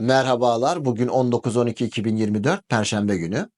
Merhabalar. Bugün 19-12-2024 Perşembe günü.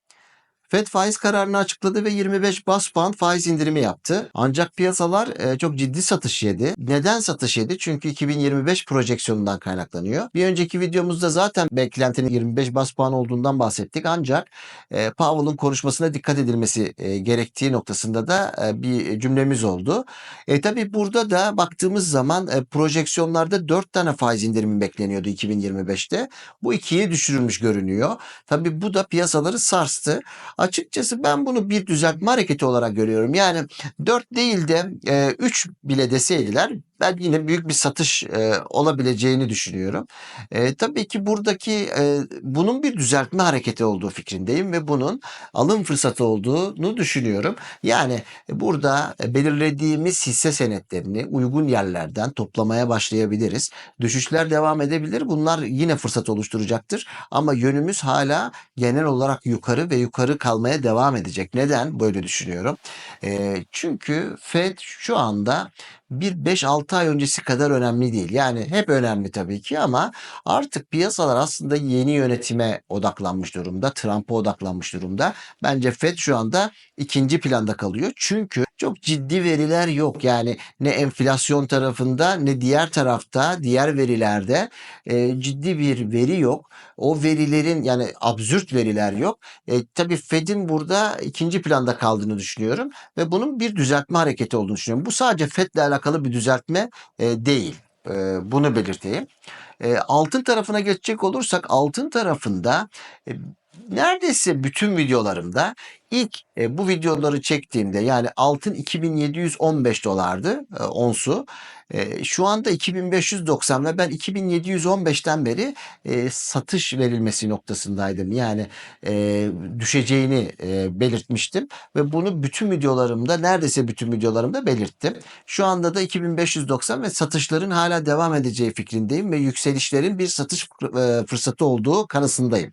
FED faiz kararını açıkladı ve 25 bas puan faiz indirimi yaptı. Ancak piyasalar e, çok ciddi satış yedi. Neden satış yedi? Çünkü 2025 projeksiyonundan kaynaklanıyor. Bir önceki videomuzda zaten beklentinin 25 bas puan olduğundan bahsettik. Ancak e, Powell'ın konuşmasına dikkat edilmesi e, gerektiği noktasında da bir cümlemiz oldu. E tabi burada da baktığımız zaman projeksiyonlarda 4 tane faiz indirimi bekleniyordu 2025'te. Bu ikiye düşürülmüş görünüyor. Tabi bu da piyasaları sarstı. Açıkçası ben bunu bir düzeltme hareketi olarak görüyorum. Yani 4 değil de 3 bile deseydiler ben yine büyük bir satış e, olabileceğini düşünüyorum. E, tabii ki buradaki e, bunun bir düzeltme hareketi olduğu fikrindeyim ve bunun alım fırsatı olduğunu düşünüyorum. Yani burada belirlediğimiz hisse senetlerini uygun yerlerden toplamaya başlayabiliriz. Düşüşler devam edebilir. Bunlar yine fırsat oluşturacaktır. Ama yönümüz hala genel olarak yukarı ve yukarı kalmaya devam edecek. Neden böyle düşünüyorum? E, çünkü Fed şu anda bir 5-6 ay öncesi kadar önemli değil. Yani hep önemli tabii ki ama artık piyasalar aslında yeni yönetime odaklanmış durumda. Trump'a odaklanmış durumda. Bence Fed şu anda ikinci planda kalıyor. Çünkü çok ciddi veriler yok. Yani ne enflasyon tarafında ne diğer tarafta diğer verilerde e, ciddi bir veri yok. O verilerin yani absürt veriler yok. E, tabii Fed'in burada ikinci planda kaldığını düşünüyorum ve bunun bir düzeltme hareketi olduğunu düşünüyorum. Bu sadece Fed'le alakalı bir düzeltme e, değil. E, bunu belirteyim. E, altın tarafına geçecek olursak altın tarafında e, neredeyse bütün videolarımda ilk e, bu videoları çektiğimde yani altın 2715 dolardı e, onsu. E, şu anda 2590 ve ben 2715'ten beri e, satış verilmesi noktasındaydım. Yani e, düşeceğini e, belirtmiştim ve bunu bütün videolarımda neredeyse bütün videolarımda belirttim. Şu anda da 2590 ve satışların hala devam edeceği fikrindeyim ve yükselişlerin bir satış e, fırsatı olduğu kanısındayım.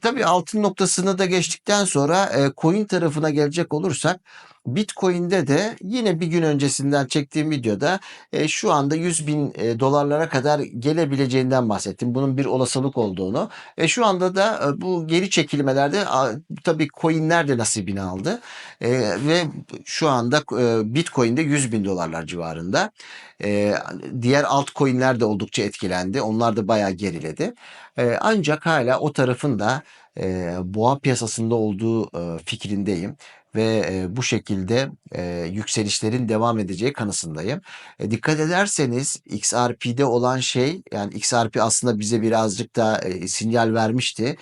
Tabii altın noktasını da geçtikten sonra e, coin tarafına gelecek olursak Bitcoin'de de yine bir gün öncesinden çektiğim videoda e, şu anda 100 bin e, dolarlara kadar gelebileceğinden bahsettim. Bunun bir olasılık olduğunu. E, şu anda da e, bu geri çekilmelerde a, tabii coinler de nasibini aldı. E, ve şu anda e, Bitcoin'de 100 bin dolarlar civarında. E, diğer altcoin'ler de oldukça etkilendi. Onlar da bayağı geriledi. E, ancak hala o tarafın da e, boğa piyasasında olduğu e, fikrindeyim ve e, bu şekilde e, yükselişlerin devam edeceği kanısındayım. E, dikkat ederseniz XRP'de olan şey yani XRP aslında bize birazcık da e, sinyal vermişti.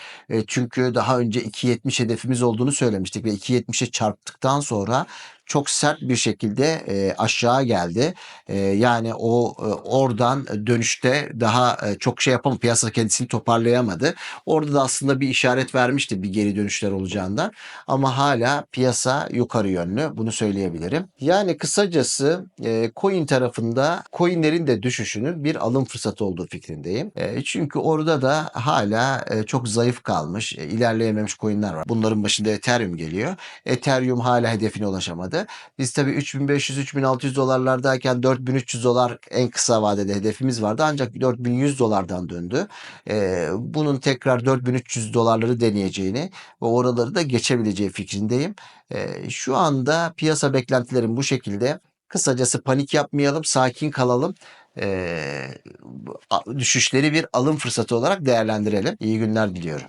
Çünkü daha önce 2.70 hedefimiz olduğunu söylemiştik ve 2.70'e çarptıktan sonra çok sert bir şekilde e, aşağı geldi. E, yani o e, oradan dönüşte daha e, çok şey yapamadı. Piyasa kendisini toparlayamadı. Orada da aslında bir işaret vermişti bir geri dönüşler olacağından. Ama hala piyasa yukarı yönlü. Bunu söyleyebilirim. Yani kısacası e, coin tarafında coinlerin de düşüşünün bir alım fırsatı olduğu fikrindeyim. E, çünkü orada da hala e, çok zayıf kalmış, e, ilerleyememiş coinler var. Bunların başında Ethereum geliyor. Ethereum hala hedefine ulaşamadı. Biz tabii 3500-3600 dolarlardayken 4300 dolar en kısa vadede hedefimiz vardı. Ancak 4100 dolardan döndü. Ee, bunun tekrar 4300 dolarları deneyeceğini ve oraları da geçebileceği fikrindeyim. Ee, şu anda piyasa beklentilerim bu şekilde. Kısacası panik yapmayalım, sakin kalalım. Ee, düşüşleri bir alım fırsatı olarak değerlendirelim. İyi günler diliyorum.